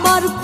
ambar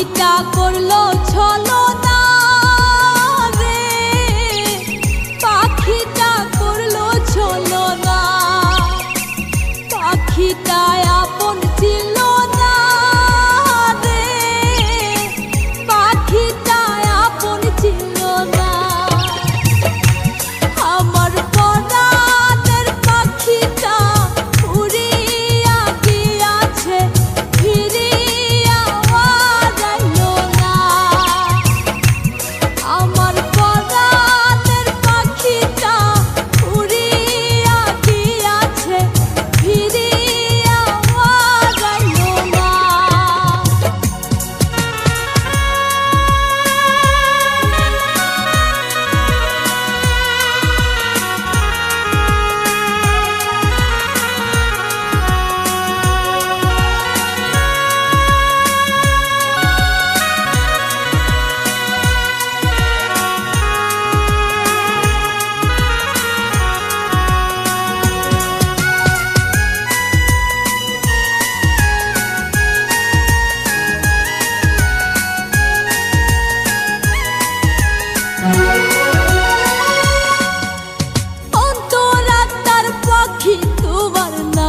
পাখিটা করল ছলো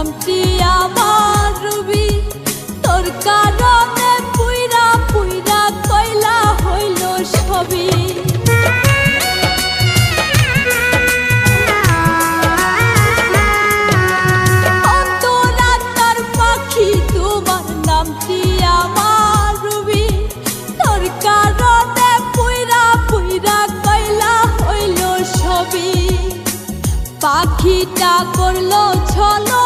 empty পাখিটা করল ছলো